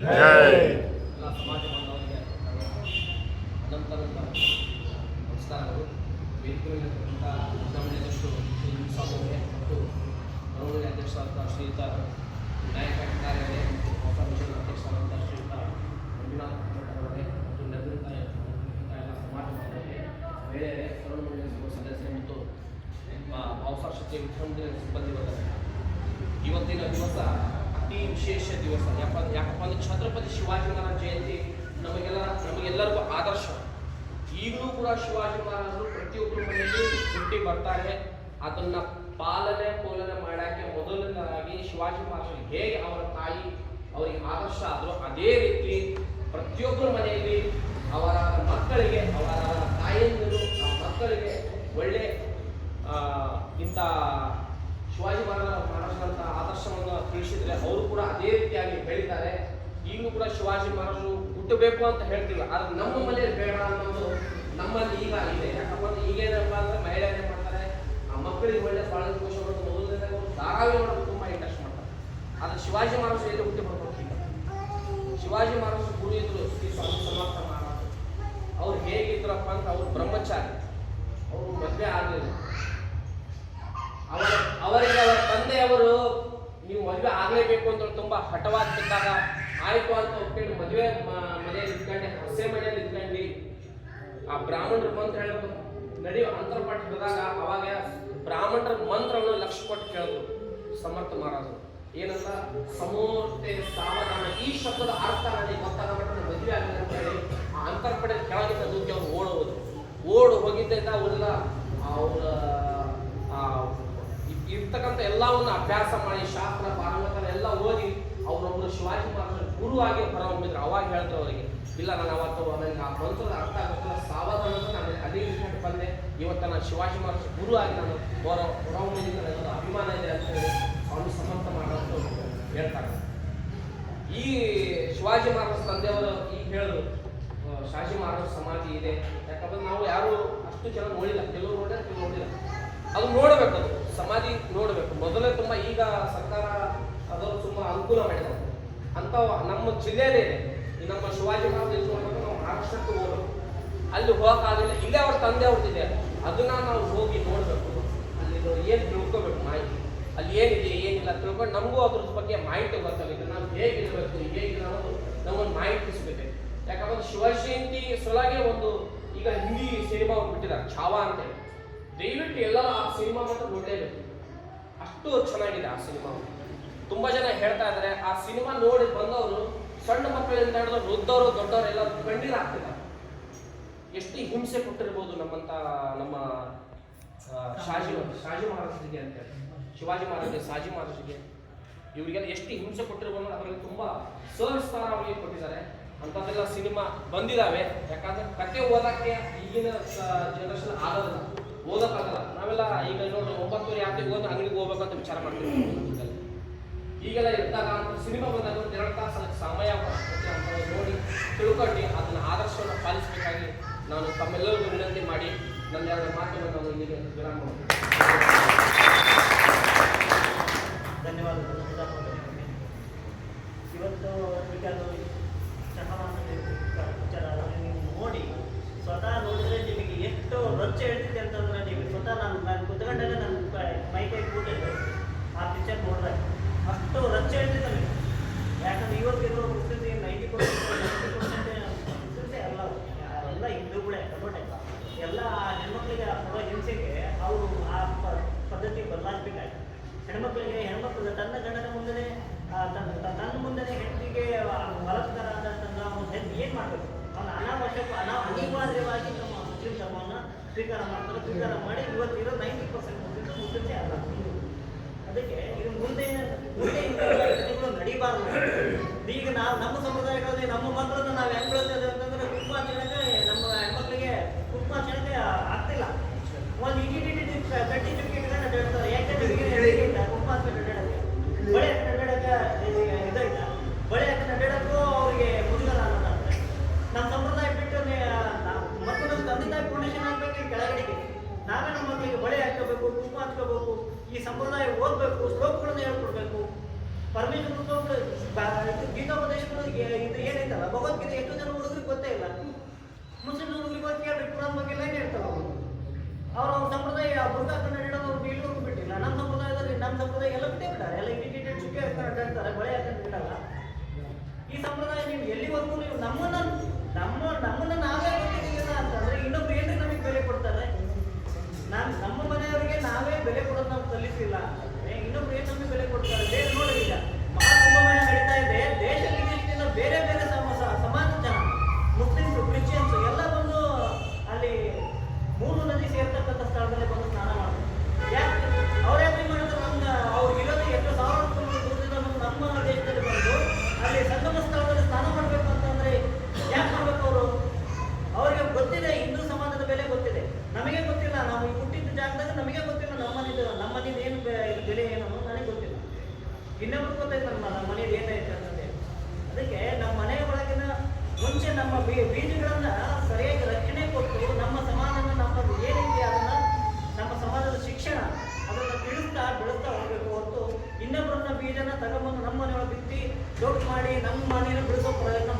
ಸಮಾಜ ಬಾಂಧವರಿಗೆ ಅನಂತ ಅನಂತ ನಮಸ್ಕಾರಗಳು ವೇದಿಕೆ ಮೇಲಿರ್ತಕ್ಕಂಥ ಉದ್ಯಮದಷ್ಟು ಶ್ರೀ ಸ್ವಾಮಿಯವರೇ ಮತ್ತು ಮರವಳ್ಳಿ ಅಧ್ಯಕ್ಷರಾದ ಶ್ರೀಯುತ ವಿನಾಯಕ ಕಾರ್ಯಾಲಯ ಮತ್ತು ಮಿಷನ್ ಅಧ್ಯಕ್ಷರಾದಂಥ ಶ್ರೀಯುತ ಮಂಜುನಾಥ್ ಮತ್ತು ಎಲ್ಲ ಸಮಾಜ ಬಾಂಧವರಿಗೆ ಮಹಿಳೆಯರೇ ಸಭಾ ಸದಸ್ಯರೇ ಮತ್ತು ಅವಸರ ಶಕ್ತಿ ಮುಖ್ಯಮಂತ್ರಿ ಸಿಬ್ಬಂದಿ ವರ್ಗದವರೇ ಇವತ್ತಿನ ದಿವಸ ಅತಿ ವಿಶೇಷ ದಿವಸ. ಯಾಕ ಯಾಕಪ್ಪ ಅಂದ್ರೆ ಛತ್ರಪತಿ ಶಿವಾಜಿ ಮಹಾರಾಜ ಜಯಂತಿ ನಮಗೆಲ್ಲ ನಮಗೆಲ್ಲರಿಗೂ ಆದರ್ಶ. ಈಗಲೂ ಕೂಡ ಶಿವಾಜಿ ಮಹಾರಾಜರು ಪ್ರತಿಯೊಬ್ಬರ ಮನೆಯಲ್ಲಿ ಹುಟ್ಟಿ ಬರ್ತಾರೆ. ಅದನ್ನ ಪಾಲನೆ ಪೋಲನೆ ಮಾಡಕ್ಕೆ ಮೊದಲನೇದಾಗಿ ಶಿವಾಜಿ ಮಹಾರಾಜರು ಹೇಗೆ ಅವರ ತಾಯಿ ಅವರಿಗೆ ಆದರ್ಶ ಆದರೂ ಅದೇ ರೀತಿ ಪ್ರತಿಯೊಬ್ಬರ ಮನೆಯಲ್ಲಿ ಅವರ ಮಕ್ಕಳಿಗೆ, ಅವರ ತಾಯಿಯಂದಿರು ಮಕ್ಕಳಿಗೆ ಒಳ್ಳೆ ಇಂಥ ಶಿವಾಜಿ ಮಹಾರಾಜ ಮಹಾರಾಜರಂತಹ ಆದರ್ಶವನ್ನು ತಿಳಿಸಿದ್ರೆ ಅವರು ಕೂಡ ಅದೇ ರೀತಿಯಾಗಿ ಬೆಳೀತಾರೆ. ಈಗಲೂ ಕೂಡ ಶಿವಾಜಿ ಮಹಾರಾಜರು ಹುಟ್ಟಬೇಕು ಅಂತ ಹೇಳ್ತಿಲ್ಲ ಆದ್ರೆ ನಮ್ಮ ಮನೆಯಲ್ಲಿ ಬೇಡ ಅನ್ನೋದು ನಮ್ಮಲ್ಲಿ ಈಗ ಇದೆ. ಯಾಕಂದ್ರೆ ಈಗೇನಪ್ಪ ಅಂದ್ರೆ ಏನ್ ಮಾಡ್ತಾರೆ? ಆ ಮಕ್ಕಳಿಗೆ ಒಳ್ಳೆ ಬಾಳದ ಕೋಶ ಮತ್ತು ಮೊದಲನೇದಾಗಿ ಅವರು ಧಾರಾವಾಹಿ ಮಾಡೋದು ತುಂಬಾ ಇಂಟ್ರೆಸ್ಟ್ ಮಾಡ್ತಾರೆ. ಆದ್ರೆ ಶಿವಾಜಿ ಮಹಾರಾಜರು ಎಲ್ಲಿ ಹುಟ್ಟಿ ಬರ್ಬೇಕು ಈಗ? ಶಿವಾಜಿ ಮಹಾರಾಜರು ಗುರು ಸ್ವಾಮಿ ಸಮರ್ಥ ಮಹಾರಾಜರು. ಅವ್ರು ಹೇಗಿದ್ರಪ್ಪ ಅಂತ ಅವ್ರು ಬ್ರಹ್ಮಚಾರಿ. ಅವರು ಮದುವೆ ಆಗಲಿಲ್ಲ. ಅವರಿಗೆ ಅವರ ತಂದೆಯವರು, ನೀವು ಮದುವೆ ಆಗಲೇಬೇಕು ಅಂತ ತುಂಬಾ ಹಠವಾಗಿ ಆಯಿತು ಅಂತ ಒಪ್ಕೊಂಡು ಮದುವೆ ಮನೆಯಲ್ಲಿ ಇದ್ಕೊಂಡೆ ಹಸೆ ಮನೆಯಲ್ಲಿ ಇದ್ಕೊಂಡು ಆ ಬ್ರಾಹ್ಮಣರ ಮಂತ್ರ ಹೇಳೋದು ನಡೆಯೋ ಅಂತರ್ಪಟ್ಟು ಹಿಡಿದಾಗ ಅವಾಗ ಬ್ರಾಹ್ಮಣರ ಮಂತ್ರವನ್ನು ಲಕ್ಷ್ಯ ಕೊಟ್ಟು ಕೇಳಿದ್ರು ಸಮರ್ಥ ಮಹಾರಾಜರು. ಏನಂತ ಸಮೂರ್ತೆ ಸಾವಧಾನ. ಈ ಶಬ್ದದ ಅರ್ಥ ನನಗೆ ಗೊತ್ತಾಗ ಮಟ್ಟ ಮದುವೆ ಆಗಲಿ ಅಂತ ಹೇಳಿ ಆ ಅಂತರ್ಪಡೆ ಕೆಳಗಿದ್ದ ದುಡ್ಡು ಅವ್ರು ಓಡು ಹೋಗಿದ್ದೆ ಹೋಗಿದ್ದರಿಂದ ಅವರೆಲ್ಲ ಅವರ ಇರ್ತಕ್ಕಂಥ ಎಲ್ಲವನ್ನ ಅಭ್ಯಾಸ ಮಾಡಿ, ಶಾಸ್ತ್ರ ಪಾರಂಗತ ಎಲ್ಲ ಓದಿ ಅವರೊಬ್ಬರು ಶಿವಾಜಿ ಮಹಾರಾಜ ಗುರುವಾಗಿ ಹೊರಹೊಮ್ಮಿದ್ರು. ಅವಾಗ ಹೇಳ್ತಾರೆ ಅವರಿಗೆ, ಇಲ್ಲ, ನಾನು ಅವತ್ತು ನನಗೆ ಆ ಮಂತ್ರದ ಅರ್ಥ ಆಗುತ್ತಿಲ್ಲ ಸಾವಧಾನ ನಾನು ಅದೇ ರೀತಿ ಬಂದೆ. ಇವತ್ತು ನಾನು ಶಿವಾಜಿ ಮಹಾರಾಜ ಗುರು ಆಗಿ ನಾನು ಹೊರ, ಹೊರಹೊಮ್ಮಿದ್ದೀನಿ ನನಗೊಂದು ಅಭಿಮಾನ ಇದೆ ಅಂತ ಹೇಳಿ ಅವನು ಸಮರ್ಥ ಮಾಡೋದು ಹೇಳ್ತಾರೆ. ಈ ಶಿವಾಜಿ ಮಹಾರಾಜ ತಂದೆಯವರು ಈಗ ಹೇಳಿದ್ರು ಶಿವಾಜಿ ಮಹಾರಾಜ ಸಮಾಧಿ ಇದೆ. ಯಾಕಂದ್ರೆ ನಾವು ಯಾರು ಅಷ್ಟು ಜನ ನೋಡಿಲ್ಲ. ಕೆಲವರು ನೋಡಿದ್ರೆ ಕೆಲವರು ನೋಡಿಲ್ಲ. ಅದು ನೋಡಬೇಕು ಅದು. ಸಮಾಧಿ ನೋಡಬೇಕು. ಮೊದಲೇ ತುಂಬ ಈಗ ಸರ್ಕಾರ ಅದನ್ನು ತುಂಬ ಅನುಕೂಲ ಮಾಡಿದ್ದಾರೆ. ಅಂತ ನಮ್ಮ ಜಿಲ್ಲೆಯಲ್ಲೇ ಇದೆ. ನಮ್ಮ ಶಿವಾಜಿ ಮಹಾರಾಜ್ ನಿಲ್ಸ್ಕೊಳ್ಬೇಕು ನಾವು ಮಹಾರಾಷ್ಟ್ರಕ್ಕೆ ಹೋಗಬೇಕು. ಅಲ್ಲಿ ಹೋಗಕ್ಕಾಗಲಿಲ್ಲ ಇಲ್ಲೇ ಅವ್ರ ತಂದೆ ಅವ್ರದ್ದಿದೆ ಅದನ್ನ ನಾವು ಹೋಗಿ ನೋಡಬೇಕು. ಅಲ್ಲಿ ಏನು ತಿಳ್ಕೊಬೇಕು ಮಾಹಿತಿ. ಅಲ್ಲಿ ಏನಿದೆ, ಏನಿಲ್ಲ ತಿಳ್ಕೊಂಡು ನಮಗೂ ಅದ್ರ ಬಗ್ಗೆ ಮಾಹಿತಿ ಗೊತ್ತಾಗುತ್ತೆ. ನಾವು ಹೇಗಿರಬೇಕು, ಹೇಗಿಲ್ಲ ಅನ್ನೋದು ನಮ್ಮನ್ನು ಮಾಹಿತಿ ಸಿಗುತ್ತೆ. ಯಾಕಂದ್ರೆ ಶಿವಜಯಂತಿ ಸೊಲಾಗೆ ಒಂದು ಈಗ ಹಿಂದಿ ಸಿನಿಮಾ ಬಿಟ್ಟಿದ್ದಾರೆ. ಛಾವಾ ಅಂತೇಳಿ ದಯವಿಟ್ಟು ಎಲ್ಲ ಆ ಸಿನಿಮಾ ಮಾತ್ರ ನೋಡಲೇಬೇಕು. ಅಷ್ಟು ಚೆನ್ನಾಗಿದೆ ಆ ಸಿನಿಮಾ. ತುಂಬಾ ಜನ ಹೇಳ್ತಾ ಇದ್ದಾರೆ ಆ ಸಿನಿಮಾ ನೋಡಿ ಬಂದವರು, ಸಣ್ಣ ಮಕ್ಕಳಿಂದ ಹಿಡಿದು ವೃದ್ಧವರು ದೊಡ್ಡವರು ಎಲ್ಲ ಕಣ್ಣೀರು ಹಾಕ್ತಿದ್ದಾರೆ ಎಷ್ಟು ಹಿಂಸೆ ಕೊಟ್ಟಿರ್ಬೋದು ನಮ್ಮಂತ, ನಮ್ಮ ಶಾಜಿ ಶಾಜಿ ಮಹಾರಾಜರಿಗೆ ಅಂತ ಹೇಳಿ. ಶಿವಾಜಿ ಮಹಾರಾಜರಿಗೆ ಶಾಜಿ ಮಹಾರಾಜರಿಗೆ. ಇವರಿಗೆಲ್ಲ ಎಷ್ಟು ಹಿಂಸೆ ಕೊಟ್ಟಿರ್ಬೋದು ಅದರಲ್ಲಿ ತುಂಬಾ ಸಹಸ್ತಾರ ಅವರಿಗೆ ಕೊಟ್ಟಿದ್ದಾರೆ. ಅಂಥದ್ದೆಲ್ಲ ಸಿನಿಮಾ ಬಂದಿದಾವೆ. ಯಾಕಂದ್ರೆ ಕತೆ ಓದಕ್ಕೆ ಈಗಿನ ಜನರೇಷನ್ ಆಗೋದಿಲ್ಲ. ಓದಕ್ಕಾಗಲ್ಲ ನಾವೆಲ್ಲ ಈಗ ನೋಡಿ ಒಂಬತ್ತುವರೆ ಯಾಕೆ ಓದಿ ಅಂಗಡಿಗೆ ಹೋಗ್ಬೇಕಂತ ವಿಚಾರ ಮಾಡ್ತೀವಿ. ಈಗೆಲ್ಲ ಇದ್ದಾಗ ಸಿನಿಮಾ ಬಂದಾಗ ಎರಡು ತಾಸು ಸಮಯ ನೋಡಿ ತಿಳ್ಕೊಂಡು ಅದನ್ನ ಆದರ್ಶವನ್ನು ಪಾಲಿಸಬೇಕಾಗಿ ನಾನು ತಮ್ಮೆಲ್ಲರಿಗೂ ವಿನಂತಿ ಮಾಡಿ ನನ್ನ ಎರಡು ಮಾತುಗಳನ್ನು ನಾನು ಇಲ್ಲಿಗೆ ವಿರಾಮ. ಧನ್ಯವಾದಗಳು ಇವತ್ತು ಈಗ ಅದು ಚಹಾಮಾನದ ವಿಚಾರ ಅದನ್ನ ನೀವು ನೋಡಿ ಸ್ವತಃ ನೋಡಿದ್ರೆ ನಿಮಗೆ ಎಷ್ಟು ರೊಚ್ಚ ಹೇಳ್ತಿದೆ ಅಂತಂದ್ರೆ ನೀವು ಸ್ವತಃ ನಾನು ನಾನು ಕುತ್ಕೊಂಡಾಗ ನಾನು ಮೈ ಕೈ ಕೂತಿದ್ದೆ ಆ ಪಿಕ್ಚರ್ ನೋಡಿದಾಗ ಅಷ್ಟು ರೊಚ್ಚ ಹೇಳ್ತಿದ್ದೆ ನಮಗೆ ಯಾಕಂದ್ರೆ ಇವತ್ತಿರೋ ಮುಸ್ಲಿಮ್ಗೆ ನೈಂಟಿ ಪರ್ಸೆಂಟ್ ನೈಂಟಿ ಪರ್ಸೆಂಟ್ ಮುಸ್ಲಿಮ್ಸೇ ಅಲ್ಲ ಅವ್ರು. ಎಲ್ಲ ಹಿಂದೂಗಳೇ ಕನ್ವರ್ಟ್ ಎಲ್ಲ ಆ ಹೆಣ್ಮಕ್ಳಿಗೆ ಆ ಕೊಡೋ ಹಿಂಸೆಗೆ ಅವರು ಆ ಪ- ಪದ್ಧತಿ ಬದಲಾಯಿಸ್ಬೇಕಾಯ್ತು ಹೆಣ್ಮಕ್ಳಿಗೆ ಹೆಣ್ಮಕ್ಳು ತನ್ನ ಗಂಡನ ಮುಂದೆ ತನ್ನ ಮುಂದೆ ಹೆಂಡತಿಗೆ ಅಂತಂದ್ರೆ ಅವನು ಹೆಣ್ಣು ಏನು ಮಾಡಬೇಕು? ಅವನು ಅನಾವಶ್ಯಕ, ಅನಾ, ಅನಿವಾರ್ಯವಾಗಿ ನಮ್ಮ ಮುಸ್ಲಿಂ ಧರ್ಮವನ್ನು ಸ್ವೀಕಾರ ಮಾಡ್ತಾರೆ. ಸ್ವೀಕಾರ ಮಾಡಿ ಇವತ್ತಿರೋ ನೈಂಟಿ ಪರ್ಸೆಂಟ್ ಮುಸ್ಲಿಮ್ಸ್ ಮುಸ್ಲಿಮ್ಸೇ ಅಲ್ಲ. ಅದಕ್ಕೆ ಇದು ಮುಂದೆ ಮುಂದೆ ನಡೀಬಾರ್ದು. ಈಗ ನಾವು, ನಮ್ಮ ಸಮುದಾಯಗಳಲ್ಲಿ ನಮ್ಮ ಮಕ್ಕಳನ್ನು ನಾವು ಹೆಂಗ್ ಬೆಳೆಸ್ತೇವೆ ಅಂತಂದ್ರೆ ಕುಂಕುಮಾಚರಣೆಗೆ ನಮ್ಮ ಹೆಣ್ಮಕ್ಳಿಗೆ ಕುಂಕುಮಾಚರಣೆಗೆ ಆಗ್ತಿಲ್ಲ ಒಂದು ಇಡಿಡಿಡಿ ಕಟ್ಟಿ ಚುಕ್ಕಿ ಇಟ್ಕೊಂಡು ಅಡ್ಡಾಡ್ತಾರೆ ಯಾಕೆ ಕುಂಕುಮಾಚರಣೆ ಅಡ್ಡಾಡಕ್ಕೆ ಬಳೆ ಹಾಕೊಂಡು ಅಡ್ಡಾಡಕ್ಕೆ ಇದೈತ ಬಳೆ ಹಾಕೊಂಡು ಅಡ್ಡಾಡಕ್ಕೂ ಅವರಿಗೆ ಮುಜುಗರ ಅನ್ನೋದಾಗ್ತದೆ ನಮ್ಮ ಸಂಪ್ರದಾಯ ಬಿಟ್ಟು ನೇ- ನಾವು ಮತ್ತು ನಮ್ಮ ತಂದೆ ತಾಯಿ ಫೌಂಡೇಶನ್ ಹಾಕ್ಬೇಕು ಕೆಳಗಡೆಗೆ ನಾವೇ ನಮ್ಮ ಮಕ್ಕಳಿಗೆ ಬಳೆ ಹಾಕೋಬೇಕು ಕುಂಕುಮ ಹಚ್ಕೋಬೇಕು ಈ ಸಂಪ್ರದಾಯ ಓದಬೇಕು ಶ್ಲೋಕಗಳನ್ನು ಹೇಳ್ಕೊಡ್ಬೇಕು ಪರಮೇಶ್ವರ ಗೀತೋಪದೇಶಗಳು ಇದು ಏನೈತಲ್ಲ ಭಗವದ್ಗೀತೆ ಎಷ್ಟು ಜನ ಹುಡುಗರಿಗೆ ಗೊತ್ತೇ ಇಲ್ಲ ಮುಸ್ಲಿಂ ಹುಡುಗರಿಗೆ ಗೊತ್ತು ಕೇಳ್ರಿ ಕುರಾನ್ ಬಗ್ಗೆ ಲೈನ್ ಹೇಳ್ತಾರೆ ಅವರು ಅವ್ರ ಅವ್ರ ಸಂಪ್ರದಾಯ ಬುರ್ಗಾ ಕನ್ನಡ ಇಡೋದು ಅವ್ರು ಬಿಟ್ಟಿಲ್ಲ ನಮ್ಮ ಸಂಪ್ರದಾಯದಲ್ಲಿ ನಮ್ಮ ಸಂಪ್ರದಾಯ ಎಲ್ಲ ಬಿಟ್ಟೇ ಬಿಟ್ಟಾರೆ ಎಲ್ಲ ಇಂಡಿಕೇಟೆಡ್ ಚುಕ್ಕೆ ಹಾಕೊಂಡು ಅಡ್ಡಾಡ್ತಾರೆ ಬಳೆ ಹಾಕೊಂಡು ಇಡಲ್ಲ ಈ ಸಂಪ್ರದಾಯ ನೀವು ಎಲ್ಲಿವರೆಗೂ ನೀವು ನಮ್ಮನ್ನ ನಮ್ಮ ನಮ್ಮನ್ನ ನಾವೇ ಗೊತ್ತಿಲ್ಲ ಅಂತಂದ್ರೆ ಇನ್ನೊಬ್ರು ಏನ್ರಿ ನಮಗೆ ಬೆಲೆ ಕೊಡ್ತಾರೆ ನಾನ್ ನಮ್ಮ ಮನೆಯವರಿಗೆ ನಾವೇ ಬೆಲೆ ಕೊಡೋದು ನಾವು ಕಲಿಸಿಲ್ಲ ಇನ್ನೊಬ್ರು ಏನ್ ನಮಗೆ ಬೆಲೆ ಇನ್ನೊಬ್ರು ಗೊತ್ತಾಯ್ತಲ್ಲ ನಮ್ಮ ಮನೆಯಲ್ಲಿ ಮನೇಲಿ ಏನಾಯ್ತು ಅನ್ನೋದೇ. ಅದಕ್ಕೆ ನಮ್ಮ ಮನೆ ಒಳಗಿನ ಮುಂಚೆ ನಮ್ಮ ಬೀಜಗಳನ್ನ ಸರಿಯಾಗಿ ರಕ್ಷಣೆ ಕೊಟ್ಟು ನಮ್ಮ ಸಮಾಜನ ನಮ್ಮದು ಏನಿದೆ ಅದನ್ನ ನಮ್ಮ ಸಮಾಜದ ಶಿಕ್ಷಣ ಅದನ್ನ ತಿಳಿಸ್ತಾ ಬೆಳೆಸ್ತಾ ಹೋಗ್ಬೇಕು ಹೊರತು ಇನ್ನೊಬ್ಬರನ್ನ ಬೀಜನ ತಗೊಂಡ್ಬಂದು ನಮ್ಮ ಮನೆಯೊಳಗೆ ಬಿತ್ತಿ ದೊಡ್ಡ ಮಾಡಿ ನಮ್ಮ ಮನೆಯನ್ನು ಬೆಳೆಸೋ ಪ್ರಯತ್ನ